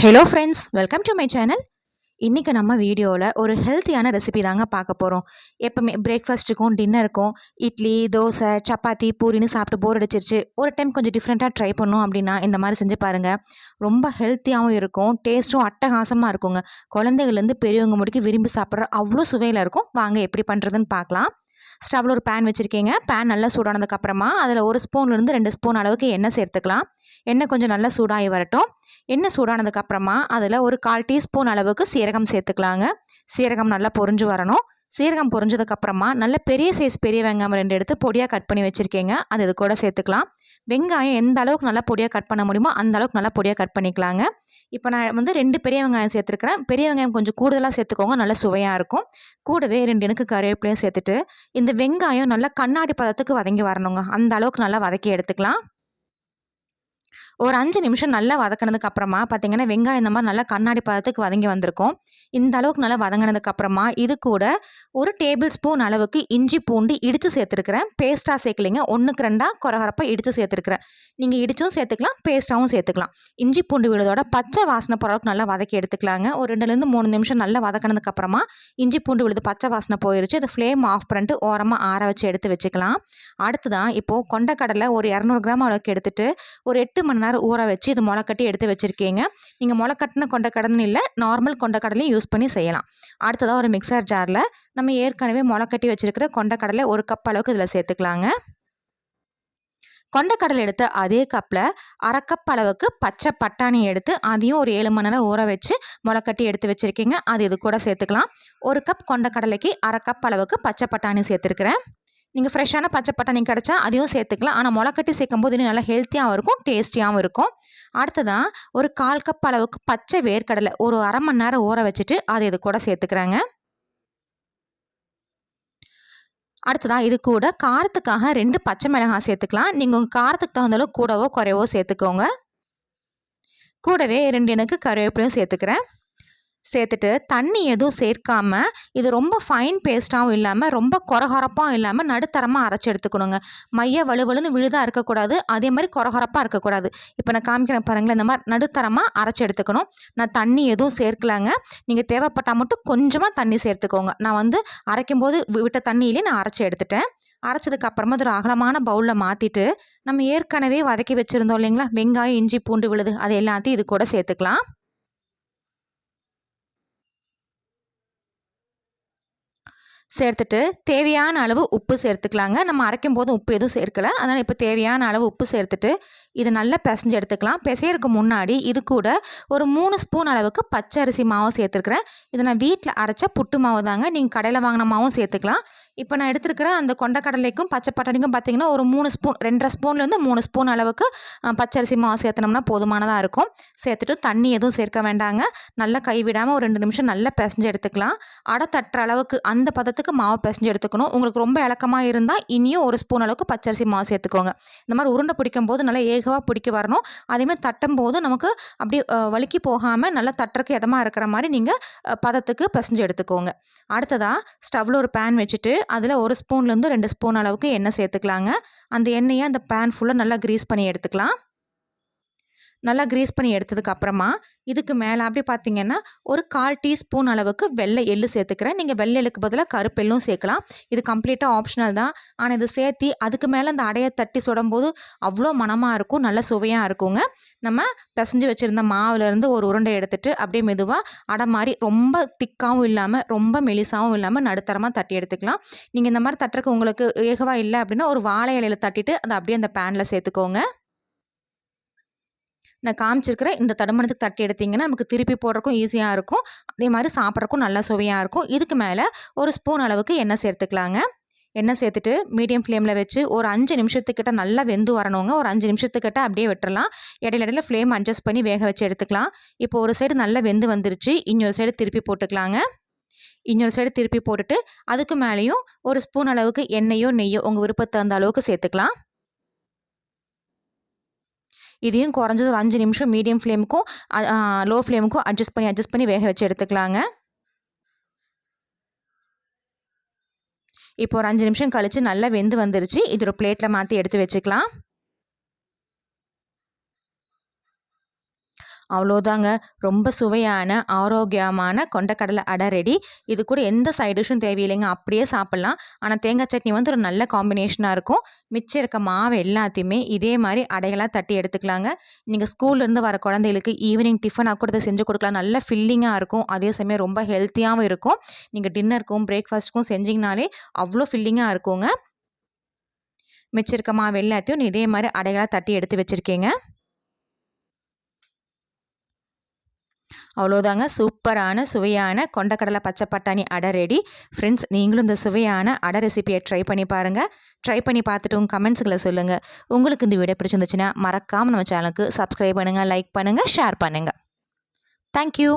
Hello friends welcome to my channel இன்றைக்கி நம்ம வீடியோவில் ஒரு ஹெல்த்தியான ரெசிபி தாங்க பார்க்க போகிறோம் எப்போவுமே பிரேக்ஃபாஸ்ட்டுக்கும் டின்னருக்கும் இட்லி தோசை சப்பாத்தி பூரின்னு சாப்பிட்டு போர் அடிச்சிருச்சு. ஒரு டைம் கொஞ்சம் டிஃப்ரெண்ட்டாக ட்ரை பண்ணோம் அப்படின்னா இந்த மாதிரி செஞ்சு பாருங்கள் ரொம்ப ஹெல்த்தியாகவும் இருக்கும் டேஸ்ட்டும் அட்டகாசமாக இருக்குங்க. குழந்தைகள்லேருந்து பெரியவங்க முடிக்க விரும்பி சாப்பிட்ற அவ்வளோ சுவையில் இருக்கும். வாங்க எப்படி பண்ணுறதுன்னு பார்க்கலாம். ஸ்டவ்வில் ஒரு பேன் வச்சுருக்கீங்க. பேன் நல்லா சூடானதுக்கப்புறமா அதில் ஒரு ஸ்பூன்லேருந்து ரெண்டு ஸ்பூன் அளவுக்கு எண்ணெய் சேர்த்துக்கலாம். எண்ணெய் கொஞ்சம் நல்லா சூடாகி வரட்டும். எண்ணெய் சூடானதுக்கப்புறமா அதில் ஒரு கால் டீஸ்பூன் அளவுக்கு சீரகம் சேர்த்துக்கலாங்க. சீரகம் நல்லா பொரிஞ்சு வரணும். சீரகம் பொரிஞ்சதுக்கப்புறமா நல்ல பெரிய சைஸ் பெரிய வெங்காயம் ரெண்டு எடுத்து பொடியாக கட் பண்ணி வச்சுருக்கீங்க. அது இது கூட சேர்த்துக்கலாம். வெங்காயம் எந்த அளவுக்கு நல்லா பொடியாக கட் பண்ண முடியுமோ அந்த அளவுக்கு நல்லா பொடியாக கட் பண்ணிக்கலாங்க. இப்போ நான் வந்து ரெண்டு பெரிய வெங்காயம் சேர்த்துருக்கிறேன். பெரிய வெங்காயம் கொஞ்சம் கூடுதலாக சேர்த்துக்கோங்க நல்லா சுவையாக இருக்கும். கூடவே ரெண்டு எனக்கு கருவேப்பிலையும் சேர்த்துட்டு இந்த வெங்காயம் நல்லா கண்ணாடி பதத்துக்கு வதங்கி வரணுங்க. அந்த அளவுக்கு நல்லா வதக்கி எடுத்துக்கலாம். ஒரு அஞ்சு நிமிஷம் நல்லா வதக்கினதுக்கு அப்புறமா பார்த்தீங்கன்னா வெங்காயம் இந்த மாதிரி நல்லா கண்ணாடி பதத்துக்கு வதங்கி வந்திருக்கும். இந்த அளவுக்கு நல்லா வதங்கினதுக்கு அப்புறமா இது கூட ஒரு டேபிள் ஸ்பூன் அளவுக்கு இஞ்சி பூண்டு இடித்து சேர்த்துருக்கிறேன். பேஸ்ட்டாக சேர்க்கலைங்க. ஒன்றுக்கு ரெண்டாக குறகுறப்பாக இடித்து சேர்த்துருக்கிறேன். நீங்கள் இடிச்சும் சேர்த்துக்கலாம் பேஸ்ட்டாகவும் சேர்த்துக்கலாம். இஞ்சி பூண்டு விழுதோட பச்சை வாசனை போகிறதுக்கு நல்லா வதக்கி எடுத்துக்கலாங்க. ஒரு ரெண்டுலேருந்து மூணு நிமிஷம் நல்லா வதக்கினதுக்கு அப்புறமா இஞ்சி பூண்டு விழுது பச்சை வாசனை போயிருச்சு. அதை ஃப்ளேம் ஆஃப் பண்ணிட்டு ஓரமாக ஆற வச்சு எடுத்து வச்சுக்கலாம். அடுத்து தான் இப்போது கொண்டக்கடலை ஒரு இரநூறு கிராம் அளவுக்கு எடுத்துகிட்டு ஒரு எட்டு மணி நேரம் ஊற வச்சு இது முளைக்கட்டி எடுத்து வச்சுருக்கீங்க. நீங்கள் முளைக்கட்டின கொண்டக்கடன்னு இல்லை நார்மல் கொண்டக்கடலையும் யூஸ் பண்ணி செய்யலாம். அடுத்ததாக ஒரு மிக்சர் ஜாரில் நம்ம ஏற்கனவே முளைக்கட்டி வச்சுருக்கிற கொண்டக்கடலை ஒரு கப் அளவுக்கு இதில் சேர்த்துக்கலாங்க. கொண்டக்கடலை எடுத்த அதே கப்பில் அரை கப் அளவுக்கு பச்சை பட்டாணி எடுத்து அதையும் ஒரு ஏழு மணி நேரம் ஊற வச்சு முளைக்கட்டி எடுத்து வச்சுருக்கீங்க. அது இது கூட சேர்த்துக்கலாம். ஒரு கப் கொண்டக்கடலைக்கு அரை கப் அளவுக்கு பச்சை பட்டாணி சேர்த்துருக்குறேன். நீங்கள் ஃப்ரெஷ்ஷான பச்சை பட்டாணி கிடச்சா அதையும் சேர்த்துக்கலாம். ஆனால் முளைக்கட்டி சேர்க்கும் போது இன்னும் நல்லா ஹெல்த்தியாகவும் இருக்கும் டேஸ்டியாகவும் இருக்கும். அடுத்ததான் ஒரு கால் கப் அளவுக்கு பச்சை வேர்க்கடலை ஒரு அரை மணி நேரம் ஊற வச்சுட்டு அதை இது கூட சேர்த்துக்கிறாங்க. அடுத்ததாக இது கூட காரத்துக்காக ரெண்டு பச்சை மிளகாய் சேர்த்துக்கலாம். நீங்கள் உங்கள் காரத்துக்கு தகுந்தாலும் கூடவோ குறைவோ சேர்த்துக்கோங்க. கூடவே ரெண்டு எனக்கு கருவேப்பிலையும் சேர்த்துக்கிறேன். சேர்த்துட்டு தண்ணி எதுவும் சேர்க்காம இது ரொம்ப ஃபைன் பேஸ்ட்டாகவும் இல்லாமல் ரொம்ப கொரகொரப்பாகவும் இல்லாமல் நடுத்தரமாக அரைச்சி எடுத்துக்கணுங்க. மைய வலுவலுன்னு விழுதாக இருக்கக்கூடாது அதே மாதிரி குறகுறப்பாக இருக்கக்கூடாது. இப்போ நான் காமிக்கிறேன் பாருங்களேன் இந்த மாதிரி நடுத்தரமாக அரைச்சி எடுத்துக்கணும். நான் தண்ணி எதுவும் சேர்க்கலாங்க. நீங்கள் தேவைப்பட்டால் மட்டும் கொஞ்சமாக தண்ணி சேர்த்துக்கோங்க. நான் வந்து அரைக்கும் போது விட்ட தண்ணியிலே நான் அரைச்சி எடுத்துட்டேன். அரைச்சதுக்கு அப்புறமா ஒரு அகலமான பவுலில் மாற்றிட்டு நம்ம ஏற்கனவே வதக்கி வச்சுருந்தோம் இல்லைங்களா? வெங்காயம் இஞ்சி பூண்டு விழுது அது எல்லாத்தையும் இது கூட சேர்த்துக்கலாம். சேர்த்துட்டு தேவையான அளவு உப்பு சேர்த்துக்கலாங்க. நம்ம அரைக்கும் போது உப்பு எதுவும் சேர்க்கல. அதனால் இப்போ தேவையான அளவு உப்பு சேர்த்துட்டு இது நல்லா பிசைஞ்சு எடுத்துக்கலாம். பிசையறதுக்கு முன்னாடி இது கூட ஒரு மூணு ஸ்பூன் அளவுக்கு பச்சை அரிசி மாவும் சேர்த்துருக்குறேன். இதை நான் வீட்டில் அரைச்ச புட்டு மாவு தாங்க நீங்கள் கடையில் வாங்கின மாவும் சேர்த்துக்கலாம். இப்போ நான் எடுத்துருக்கிற அந்த கொண்டக்கடலைக்கும் பச்சை பட்டாணிக்கும் பார்த்தீங்கன்னா ஒரு மூணு ஸ்பூன் ரெண்டரை ஸ்பூன்லேருந்து மூணு ஸ்பூன் அளவுக்கு பச்சரிசி மாவு சேர்த்தனோம்னா போதுமானதாக இருக்கும். சேர்த்துட்டு தண்ணி எதுவும் சேர்க்க வேண்டாங்க. நல்லா கைவிடாமல் ஒரு ரெண்டு நிமிஷம் நல்லா பிசைஞ்சு எடுத்துக்கலாம். அடை தட்டுற அளவுக்கு அந்த பதத்துக்கு மாவு பிசைஞ்சு எடுத்துக்கணும். உங்களுக்கு ரொம்ப இலக்கமாக இருந்தால் இனியும் ஒரு ஸ்பூன் அளவுக்கு பச்சரிசி மாவு சேர்த்துக்கோங்க. இந்த மாதிரி உருண்டை பிடிக்கும் போது நல்லா ஏகவாக பிடிக்க வரணும். அதேமாதிரி தட்டும் போது நமக்கு அப்படியே வலிக்கி போகாமல் நல்லா தட்டுறக்கு எதமாக இருக்கிற மாதிரி நீங்கள் பதத்துக்கு பிசைஞ்சு எடுத்துக்கோங்க. அடுத்ததாக ஸ்டவ்வில் ஒரு பேன் வச்சுட்டு அதில் ஒரு ஸ்பூன்லேருந்து ரெண்டு ஸ்பூன் அளவுக்கு எண்ணெய் சேர்த்துக்கலாங்க. அந்த எண்ணெயை அந்த பேன் ஃபுல்லாக நல்லா க்ரீஸ் பண்ணி எடுத்துக்கலாம். நல்லா க்ரீஸ் பண்ணி எடுத்ததுக்கு அப்புறமா இதுக்கு மேலே அப்படி பார்த்தீங்கன்னா ஒரு கால் டீஸ்பூன் அளவுக்கு வெள்ளை எள்ளு சேர்த்துக்கிறேன். நீங்கள் வெள்ளை எள்ளுக்கு பதிலாக கருப்பெல்லும் சேர்க்கலாம். இது கம்ப்ளீட்டாக ஆப்ஷனல் தான். ஆனால் இது சேர்த்தி அதுக்கு மேலே அந்த அடையை தட்டி சுடும்போது அவ்வளோ மனமாக இருக்கும் நல்ல சுவையாக இருக்குங்க. நம்ம பிசைஞ்சு வச்சுருந்த மாவுலேருந்து ஒரு உருண்டை எடுத்துகிட்டு அப்படியே மெதுவாக அடை மாதிரி ரொம்ப திக்காகவும் இல்லாமல் ரொம்ப மெலிசாகவும் இல்லாமல் நடுத்தரமாக தட்டி எடுத்துக்கலாம். நீங்கள் இந்த மாதிரி தட்டுறக்கு உங்களுக்கு ஏகவாக இல்லை அப்படின்னா ஒரு வாழை இலையில் தட்டிட்டு அதை அப்படியே அந்த பேனில் சேர்த்துக்கோங்க. நான் காமிச்சிருக்கிற இந்த தடுமணத்துக்கு தட்டி எடுத்திங்கன்னா நமக்கு திருப்பி போடுறக்கும் ஈஸியாக இருக்கும். அதே மாதிரி சாப்பிட்றக்கும் நல்லா சுவையாக இருக்கும். இதுக்கு மேலே ஒரு ஸ்பூன் அளவுக்கு எண்ணெய் சேர்த்துக்கலாங்க. எண்ணெய் சேர்த்துட்டு மீடியம் ஃப்ளேமில் வச்சு ஒரு அஞ்சு நிமிஷத்துக்கிட்ட நல்லா வெந்து வரணுங்க. ஒரு அஞ்சு நிமிஷத்துக்கிட்ட அப்படியே விட்டுறலாம். இடையில இடையில ஃப்ளேம் அட்ஜஸ்ட் பண்ணி வேக வச்சு எடுத்துக்கலாம். இப்போ ஒரு சைடு நல்லா வெந்து வந்துருச்சு. இன்னொரு சைடு திருப்பி போட்டுக்கலாங்க. இன்னொரு சைடு திருப்பி போட்டுட்டு அதுக்கு மேலேயும் ஒரு ஸ்பூன் அளவுக்கு எண்ணெயோ நெய்யோ உங்கள் விருப்பத்தை அந்த அளவுக்கு சேர்த்துக்கலாம். இதையும் குறைஞ்சது ஒரு அஞ்சு நிமிஷம் மீடியம் ஃப்ளேமுக்கும் லோ ஃப்ளேமுக்கும் அட்ஜஸ்ட் பண்ணி அட்ஜஸ்ட் பண்ணி வேக வச்சு எடுத்துக்கலாங்க. இப்போ ஒரு அஞ்சு நிமிஷம் கழித்து நல்லா வெந்து வந்துருச்சு. இது ஒரு பிளேட்டில் மாற்றி எடுத்து வச்சுக்கலாம். அவ்வளோதாங்க. ரொம்ப சுவையான ஆரோக்கியமான கொண்டக்கடலை அடை ரெடி இது கூட எந்த சைட் டிஷ்ஷும் தேவையில்லைங்க. அப்படியே சாப்பிட்லாம். ஆனால் தேங்காய் சட்னி வந்து ஒரு நல்ல காம்பினேஷனாக இருக்கும். மிச்சம் இருக்க மாவு எல்லாத்தையுமே இதே மாதிரி அடைகளாக தட்டி எடுத்துக்கலாங்க. நீங்கள் ஸ்கூல்லேருந்து வர குழந்தைகளுக்கு ஈவினிங் டிஃபனாக கூட செஞ்சு கொடுக்கலாம். நல்ல ஃபில்லிங்காக இருக்கும். அதே சமயம் ரொம்ப ஹெல்த்தியாகவும் இருக்கும். நீங்கள் டின்னருக்கும் பிரேக்ஃபாஸ்ட்டுக்கும் செஞ்சிங்கனாலே அவ்வளோ ஃபில்லிங்காக இருக்குங்க. மிச்சம் இருக்க மாவு எல்லாத்தையும் இதே மாதிரி அடைகளாக தட்டி எடுத்து வச்சுருக்கீங்க. அவ்வளோதாங்க சூப்பரான சுவையான கொண்டக்கடலை பச்சை பட்டாணி அடை ரெடி ஃப்ரெண்ட்ஸ் நீங்களும் இந்த சுவையான அடை ரெசிபியை ட்ரை பண்ணி பாருங்கள் ட்ரை பண்ணி பார்த்துட்டு உங்கள் கமெண்ட்ஸுகளை சொல்லுங்கள் உங்களுக்கு இந்த வீடியோ பிடிச்சிருந்துச்சுன்னா மறக்காமல் நம்ம சேனலுக்கு சப்ஸ்கிரைப் பண்ணுங்கள் லைக் பண்ணுங்கள் ஷேர் பண்ணுங்கள் தேங்க்யூ